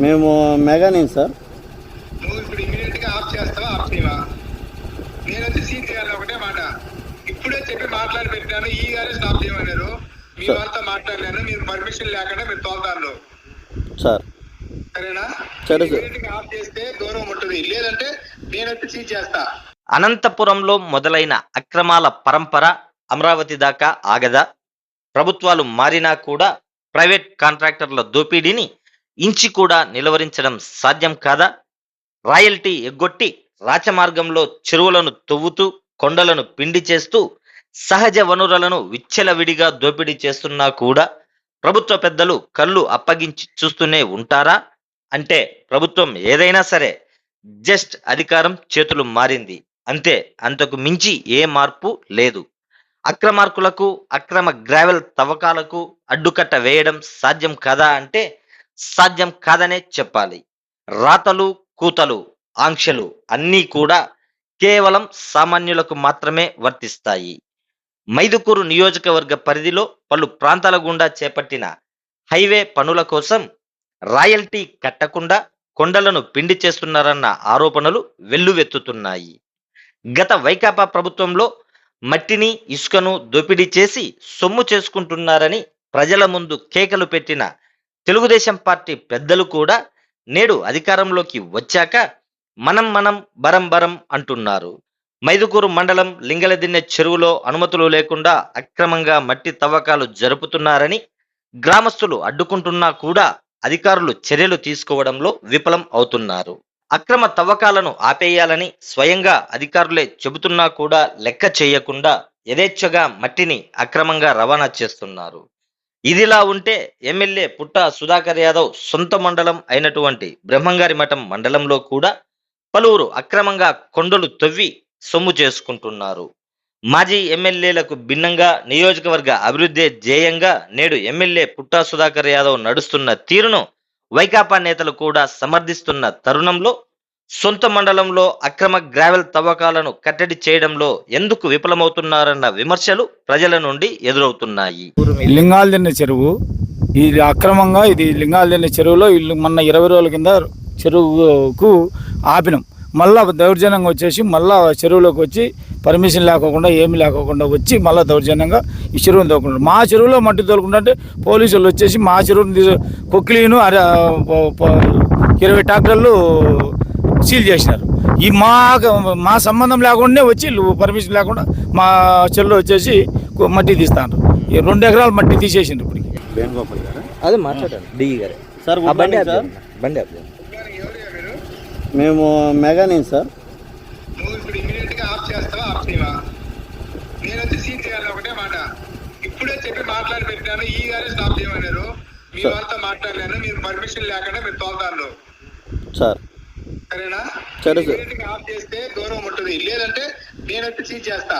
మేము మెగానిన్ సార్. నువ్వు ఇప్పుడు ఇమీడియట్గా ఆఫ్ చేస్తావా ఆఫ్ చేయవా? నేను వచ్చి సీట్ చేయాలి ఒకటే మాట. ఇప్పుడే చెప్పి మాట్లాడి పెట్టాను ఈ గారే స్టాప్ చేయమన్నారు. మీ సరే. వాళ్ళతో మాట్లాడలేను మీరు పర్మిషన్ లేకుండా మీరు తోలుతాను సార్. సరేనా? సరే, సార్. ఇమీడియట్గా ఆఫ్ చేస్తే దూరం ఉంటుంది. లేదంటే నేను వచ్చి సీట్ చేస్తా. అనంతపురంలో మొదలైన అక్రమాల పరంపర అమరావతి దాకా ఆగదా? ప్రభుత్వాలు మారినా కూడా ప్రైవేట్ కాంట్రాక్టర్ల దోపిడీని ఇంచి కూడా నిలువరించడం సాధ్యం కాదా? రాయల్టీ ఎగ్గొట్టి రాచమార్గంలో చెరువులను తవ్వుతూ కొండలను పిండి చేస్తూ సహజ వనరులను విచ్చలవిడిగా దోపిడీ చేస్తున్నా కూడా ప్రభుత్వ పెద్దలు కళ్ళు అప్పగించి చూస్తూనే ఉంటారా? అంటే ప్రభుత్వం ఏదైనా సరే జస్ట్ అధికారం చేతులు మారింది. అంతే అంతకు మించి ఏ మార్పు లేదు. అక్రమార్కులకు అక్రమ గ్రావెల్ తవ్వకాలకు అడ్డుకట్ట వేయడం సాధ్యం కదా అంటే సాధ్యం కాదనే చెప్పాలి. రాతలు కూతలు ఆంక్షలు అన్నీ కూడా కేవలం సామాన్యులకు మాత్రమే వర్తిస్తాయి. మైదుకూరు నియోజకవర్గ పరిధిలో పలు ప్రాంతాల గుండా చేపట్టిన హైవే పనుల కోసం రాయల్టీ కట్టకుండా కొండలను పిండి చేస్తున్నారన్న ఆరోపణలు వెల్లువెత్తుతున్నాయి. గత వైకాపా ప్రభుత్వంలో మట్టిని ఇసుకను దోపిడీ చేసి సొమ్ము చేసుకుంటున్నారని ప్రజల ముందు కేకలు పెట్టిన తెలుగుదేశం పార్టీ పెద్దలు కూడా నేడు అధికారంలోకి వచ్చాక మనం మనం బరం బరం అంటున్నారు. మైదుకూరు మండలం లింగలదిన్నె చెరువులో అనుమతులు లేకుండా అక్రమంగా మట్టి తవ్వకాలు జరుపుతున్నారని గ్రామస్తులు అడ్డుకుంటున్నా కూడా అధికారులు చర్యలు తీసుకోవడంలో విఫలం అవుతున్నారు. అక్రమ తవ్వకాలను ఆపేయాలని స్వయంగా అధికారులే చెబుతున్నా కూడా లెక్క చేయకుండా యథేచ్ఛగా మట్టిని అక్రమంగా రవాణా చేస్తున్నారు. ఇదిలా ఉంటే ఎమ్మెల్యే పుట్ట సుధాకర్ యాదవ్ సొంత మండలం అయినటువంటి బ్రహ్మంగారి మఠం మండలంలో కూడా పలువురు అక్రమంగా కొండలు తవ్వి సొమ్ము చేసుకుంటున్నారు. మాజీ ఎమ్మెల్యేలకు భిన్నంగా నియోజకవర్గ అభివృద్ధి ధ్యేయంగా నేడు ఎమ్మెల్యే పుట్టా సుధాకర్ యాదవ్ నడుస్తున్న తీరును వైకాపా నేతలు కూడా సమర్థిస్తున్న తరుణంలో సొంత మండలంలో అక్రమ గ్రావెల్ తవ్వకాలను కట్టడి చేయడంలో ఎందుకు విఫలమవుతున్నారన్న విమర్శలు ప్రజల నుండి ఎదురవుతున్నాయి. లింగాలదిన్న చెరువు ఇది అక్రమంగా ఇది లింగాలదిన్నె చెరువులో ఇల్లు మొన్న ఇరవై రోజుల కింద చెరువుకు ఆపినాం. మళ్ళా దౌర్జన్యంగా వచ్చేసి మళ్ళా చెరువులోకి వచ్చి పర్మిషన్ లేకోకుండా ఏమి లేకోకుండా వచ్చి మళ్ళీ దౌర్జన్యంగా ఈ చెరువుని తోలుకుంటారు మా చెరువులో మట్టి తోలుకుంటుంటే పోలీసులు వచ్చేసి మా చెరువుని కొక్లీను ఇరవై ట్రాక్టర్లు సీల్ చేసినారు. ఈ మా మా సంబంధం లేకుండానే వచ్చి పర్మిషన్ లేకుండా మా చెరువులో వచ్చేసి మట్టి తీస్తాను ఈ రెండు ఎకరాలు మట్టి తీసేసిండ్రు ఇప్పుడు అదే మాట్లాడండి డిఈ గారే. సార్ బండి. బండి మేము మెగానిన్ సార్. నువ్వు ఇప్పుడు ఇమీడియట్గా ఆఫ్ చేస్తావా ఆఫ్ చేయవా? నేను వచ్చి సీట్ చేయాలి ఒకటే మాట. ఇప్పుడే చెప్పి మాట్లాడి పెట్టాను ఈ గారే స్టాప్ చేయమన్నారు. మీ సరే. వాళ్ళతో మాట్లాడలేను మీరు పర్మిషన్ లేకుండా మీరు తోలుతాను సార్ సరేనా? ఆఫ్ చేస్తే దూరం ఉంటుంది. లేదంటే నేను వచ్చి సీట్ చేస్తా